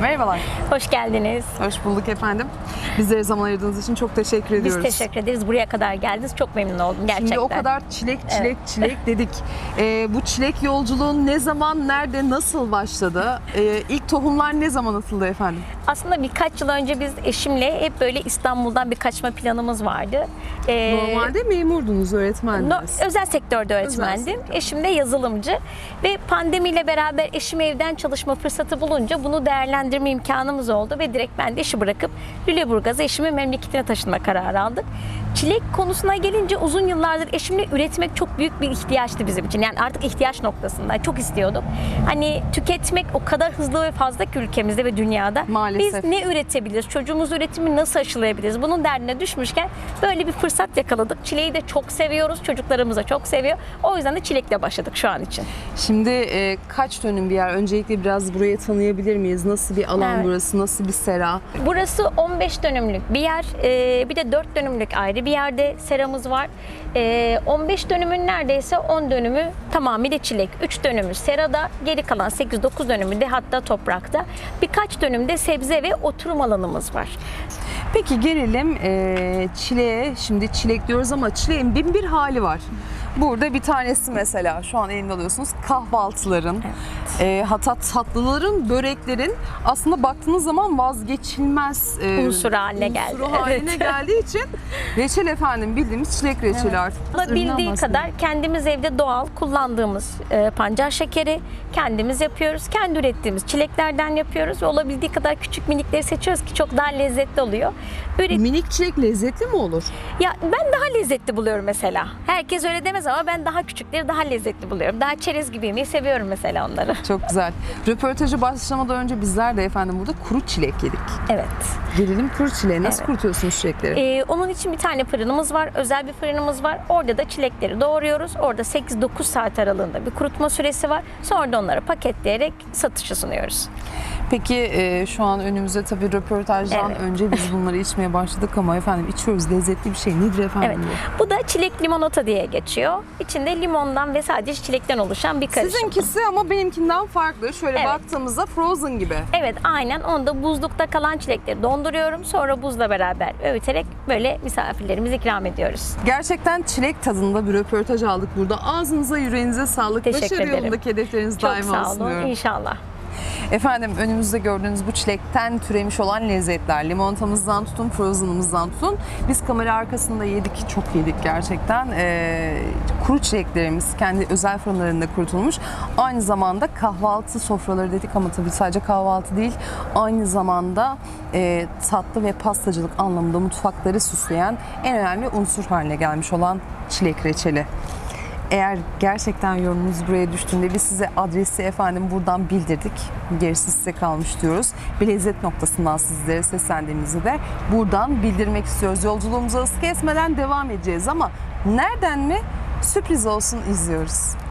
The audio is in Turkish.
Merhabalar. Hoş geldiniz. Hoş bulduk efendim. Bizlere zaman ayırdığınız için çok teşekkür Biz ediyoruz. teşekkür ederiz. Buraya kadar geldiniz. Çok memnun oldum gerçekten. Şimdi o kadar çilek çilek çilek dedik. Ee, bu çilek yolculuğun ne zaman, nerede, nasıl başladı? Ee, ilk tohumlar ne zaman atıldı efendim? Aslında birkaç yıl önce biz eşimle hep böyle İstanbul'dan bir kaçma planımız vardı. Ee, Normalde memurdunuz, no- öğretmendiniz. özel sektörde öğretmendim. sektör. Eşim de yazılımcı. Ve pandemiyle beraber eşim evden çalışma fırsatı bulunca bunu değerlendirme imkanımız oldu. Ve direkt ben de işi bırakıp Lüleburgaz'a eşimin memleketine taşınma kararı aldık. Çilek konusuna gelince uzun yıllardır eşimle üretmek çok büyük bir ihtiyaçtı bizim için. Yani artık ihtiyaç noktasında çok istiyorduk. Hani tüketmek o kadar hızlı ve fazla ki ülkemizde ve dünyada. Maalesef. Biz ne üretebiliriz? Çocuğumuz üretimi nasıl aşılayabiliriz? Bunun derdine düşmüşken böyle bir fırsat yakaladık. Çileği de çok seviyoruz. Çocuklarımız da çok seviyor. O yüzden de çilekle başladık şu an için. Şimdi e, kaç dönüm bir yer? Öncelikle biraz burayı tanıyabilir miyiz? Nasıl bir alan Evet. burası? Nasıl bir sera? Burası 15 dönümlük bir yer. Ee, bir de 4 dönümlük ayrı bir yerde seramız var. Ee, 15 dönümün neredeyse 10 dönümü tamamıyla çilek. 3 dönümü serada, geri kalan 8-9 dönümü de hatta toprakta. Birkaç dönümde sebze ve oturum alanımız var. Peki gelelim e, çileğe. Şimdi çilek diyoruz ama çileğin bin bir hali var. Burada bir tanesi mesela şu an elinde alıyorsunuz kahvaltıların, e, hatta tatlıların, böreklerin aslında baktığınız zaman vazgeçilmez e, Unsuru haline geldi. unsuru haline Evet. geldiği için reçel efendim bildiğimiz çilek reçeli artık. Alabildiği Üründen kadar kendimiz evde doğal kullandığımız e, pancar şekeri kendimiz yapıyoruz. Kendi ürettiğimiz çileklerden yapıyoruz ve olabildiği kadar küçük minikleri seçiyoruz ki çok daha lezzetli oluyor. Üret Minik çilek lezzetli mi olur? ya ben daha lezzetli buluyorum mesela. Herkes öyle demez ama ben daha küçükleri daha lezzetli buluyorum. Daha çerez gibi yemeyi seviyorum mesela onları. Çok güzel. Röportajı başlamadan önce bizler de efendim burada kuru çilek yedik. Evet. Gelelim kuru çileğe. Nasıl Evet. kurutuyorsunuz çilekleri? Ee, onun için bir tane fırınımız var. Özel bir fırınımız var. Orada da çilekleri doğruyoruz. Orada 8-9 saat aralığında bir kurutma süresi var. Sonra da onları paketleyerek satışa sunuyoruz. Peki e, şu an önümüzde tabii röportajdan Evet. önce biz bunları içmeye başladık ama efendim içiyoruz lezzetli bir şey. Nedir efendim Evet. bu? Bu da çilek limonata diye geçiyor. İçinde limondan ve sadece çilekten oluşan bir karışım. Sizinkisi ama benimkinden farklı. Şöyle Evet. baktığımızda frozen gibi. Evet aynen onu da buzlukta kalan çilekleri donduruyorum. Sonra buzla beraber öğüterek böyle misafirlerimize ikram ediyoruz. Gerçekten çilek tadında bir röportaj aldık burada. Ağzınıza yüreğinize sağlık. Teşekkür Başarı ederim. yolundaki hedefleriniz Çok daima sağ olsun olun. diyorum. İnşallah. Efendim önümüzde gördüğünüz bu çilekten türemiş olan lezzetler. Limonatamızdan tutun, frozen'ımızdan tutun. Biz kamera arkasında yedik, çok yedik gerçekten. Ee, kuru çileklerimiz kendi özel fırınlarında kurutulmuş. Aynı zamanda kahvaltı sofraları dedik ama tabii sadece kahvaltı değil. Aynı zamanda e, tatlı ve pastacılık anlamında mutfakları süsleyen en önemli unsur haline gelmiş olan çilek reçeli. Eğer gerçekten yorumunuz buraya düştüğünde biz size adresi efendim buradan bildirdik. Gerisi size kalmış diyoruz. Bir lezzet noktasından sizlere seslendiğimizi de buradan bildirmek istiyoruz. Yolculuğumuza hız kesmeden devam edeceğiz ama nereden mi? Sürpriz olsun izliyoruz.